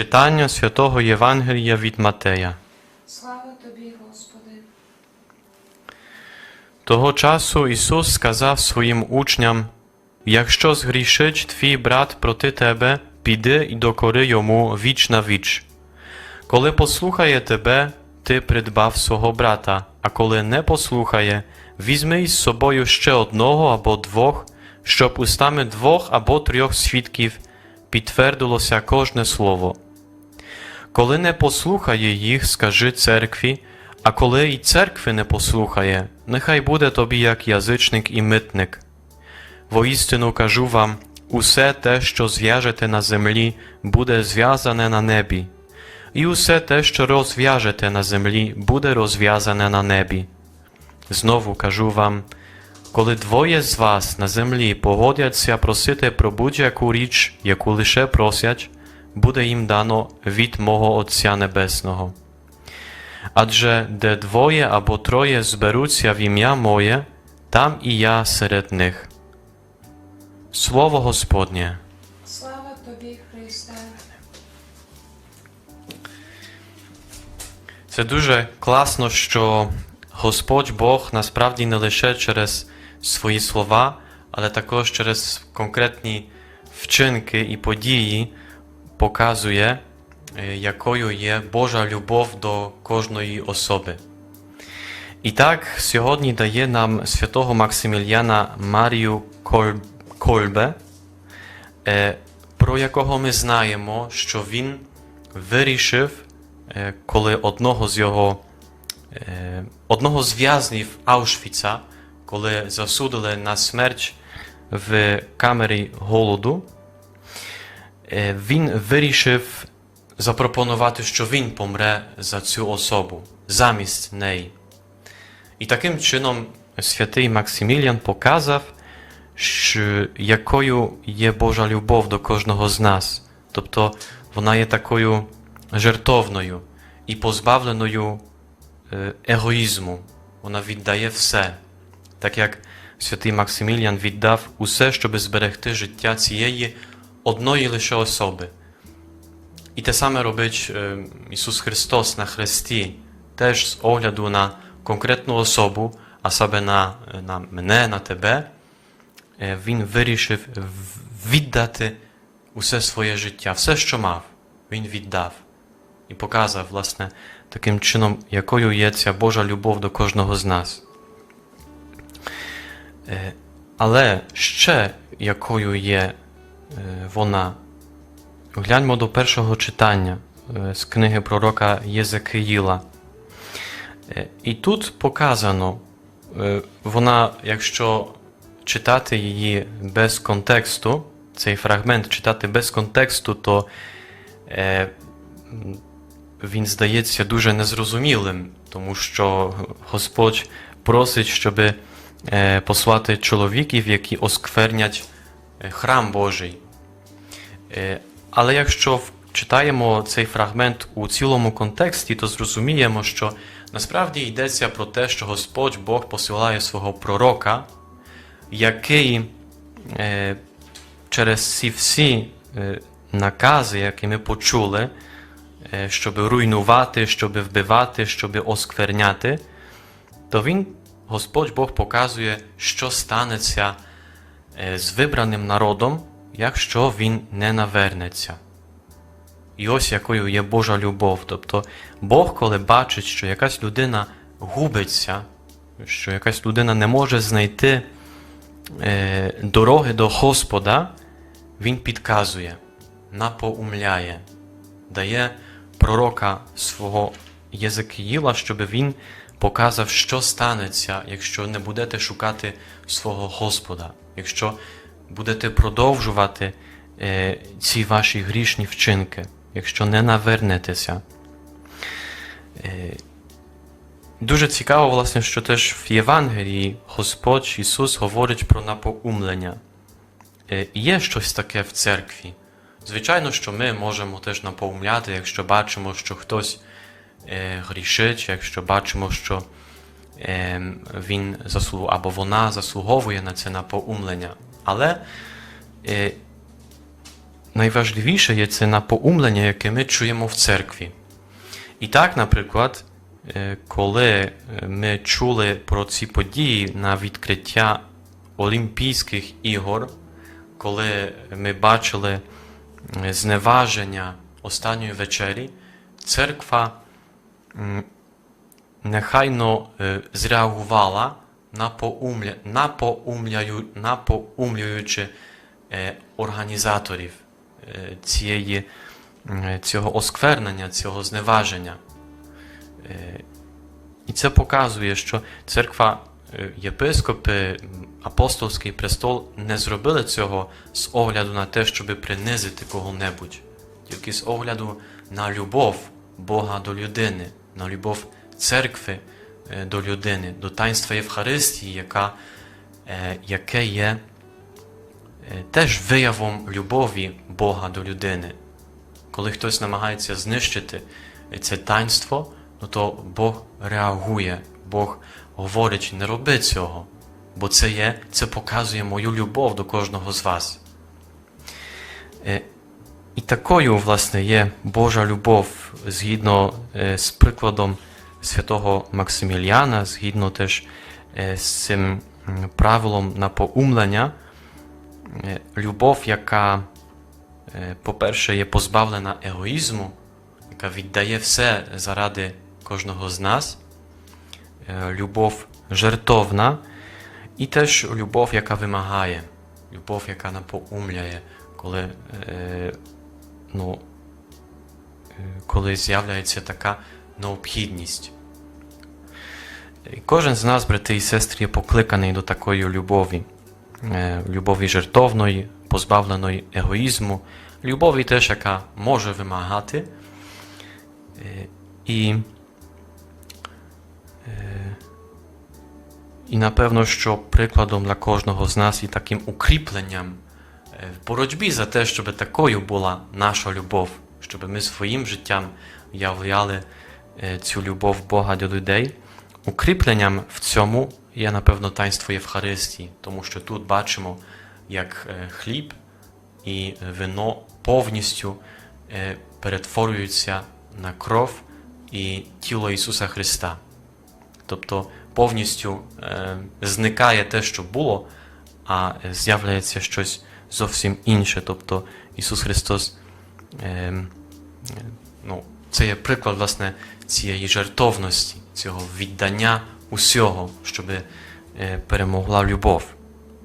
Читання святого Євангелія від Матея. Слава тобі, Господи. Того часу Ісус сказав своїм учням: Якщо згрішить твій брат проти тебе, піди і докори йому віч на віч. Коли послухає тебе, ти придбав свого брата, а коли не послухає, візьми із собою ще одного або двох, щоб устами двох або трьох свідків підтвердилося кожне слово. Коли не послухає їх, скажи церкві, а коли і церкви не послухає, нехай буде тобі як язичник і митник. Воістину кажу вам, усе те, що зв'яжете на землі, буде зв'язане на небі, і усе те, що розв'яжете на землі, буде розв'язане на небі. Знову кажу вам, коли двоє з вас на землі погодяться просити про будь-яку річ, яку лише просять, буде їм дано від мого Отця Небесного. Адже де двоє або троє зберуться в ім'я моє, там і я серед них. Слово Господнє. Слава тобі, Христе. Це дуже класно, що Господь Бог насправді не лише через свої слова, але також через конкретні вчинки і події показує, якою є Божа любов до кожної особи. І так, сьогодні дає нам святого Максиміліана Марію Кольбе, про якого ми знаємо, що він вирішив, коли одного з його одного з в'язнів Аушвіца, коли засудили на смерть в камері голоду, він вирішив запропонувати, що він помре за цю особу замість неї. І таким чином святий Максиміліан показав, що якою є Божа любов до кожного з нас. Тобто вона є такою жертовною і позбавленою е, егоїзму. Вона віддає все, так як святий Максиміліан віддав усе, щоб зберегти життя цієї одної лише особи. І те саме робить е, Ісус Христос на Христі, теж з огляду на конкретну особу, а саме на, на мене, на тебе, е, Він вирішив віддати усе своє життя, все, що мав, Він віддав і показав, власне, таким чином, якою є ця Божа любов до кожного з нас. Е, Але ще якою є е, вона. Гляньмо до першого читання е, з книги пророка Єзекиїла. Е, І тут показано, е, вона, якщо читати її без контексту, цей фрагмент читати без контексту, то е, він здається дуже незрозумілим, тому що Господь просить, щоб е, послати чоловіків, які осквернять е, храм Божий. Е, Але якщо читаємо цей фрагмент у цілому контексті, то зрозуміємо, що насправді йдеться про те, що Господь Бог посилає свого пророка, який е, через ці всі е, накази, які ми почули, е, щоб руйнувати, щоб вбивати, щоб оскверняти, то він, Господь Бог показує, що станеться е, з вибраним народом, якщо він не навернеться. І ось якою є Божа любов. Тобто Бог, коли бачить, що якась людина губиться, що якась людина не може знайти е, дороги до Господа, Він підказує, напоумляє, дає пророка свого Єзекиїла, щоб він показав, що станеться, якщо не будете шукати свого Господа, якщо будете продовжувати е, ці ваші грішні вчинки, якщо не навернетеся. Е, Дуже цікаво, власне, що теж в Євангелії Господь Ісус говорить про напоумлення. Е, Є щось таке в церкві. Звичайно, що ми можемо теж напоумляти, якщо бачимо, що хтось е, грішить, якщо бачимо, що він заслу... або вона заслуговує на це напоумлення. Але е, найважливіше є це напоумлення, яке ми чуємо в церкві. І так, наприклад, е, коли е, ми чули про ці події на відкриття Олімпійських ігор, коли ми бачили зневаження останньої вечері, церква нехайно е, зреагувала напоумляю, напоумлюючи е, організаторів е, цієї, цього осквернення, цього зневаження. І це показує, що церква, єпископи, м, апостольський престол не зробили цього з огляду на те, щоб принизити кого-небудь, тільки з огляду на любов Бога до людини, на любов церкви е, до людини, до таїнства Євхаристії, яка, е, яке є е, теж виявом любові Бога до людини. Коли хтось намагається знищити це таїнство, ну то Бог реагує, Бог говорить, не роби цього, бо це є, це показує мою любов до кожного з вас. І такою, власне, є Божа любов згідно з прикладом святого Максиміліана, згідно теж е, з цим правилом напоумлення, Е, любов, яка, е, по-перше, є позбавлена егоїзму, яка віддає все заради кожного з нас, любов жертовна, і теж любов, яка вимагає, любов, яка напоумляє, коли, ну, коли з'являється така необхідність. Кожен з нас, брати і сестри, є покликаний до такої любові, Е, любові жертовної, позбавленої егоїзму, любові теж, яка може вимагати. Е, І, е, і напевно, що прикладом для кожного з нас і таким укріпленням в боротьбі за те, щоб такою була наша любов, щоб ми своїм життям являли цю любов Бога до людей. Укріпленням в цьому є, напевно, таїнство Євхаристії, тому що тут бачимо, як е, хліб і вино повністю е, перетворюються на кров і тіло Ісуса Христа. Тобто повністю е, зникає те, що було, а е, з'являється щось зовсім інше. Тобто Ісус Христос, е, е, ну, це є приклад власне цієї жертовності, цього віддання усього, щоб е, перемогла любов.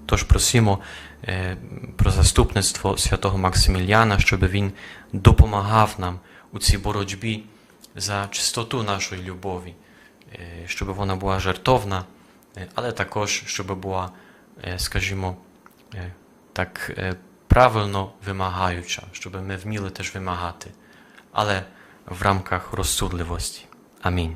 Тож просимо е, про заступництво святого Максиміліана, щоб він допомагав нам у цій боротьбі за чистоту нашої любові, е, щоб вона була жертовна, але також, щоб була, скажімо, так правильно вимагаюча, щоб ми вміли теж вимагати, але в рамках розсудливості. Амінь.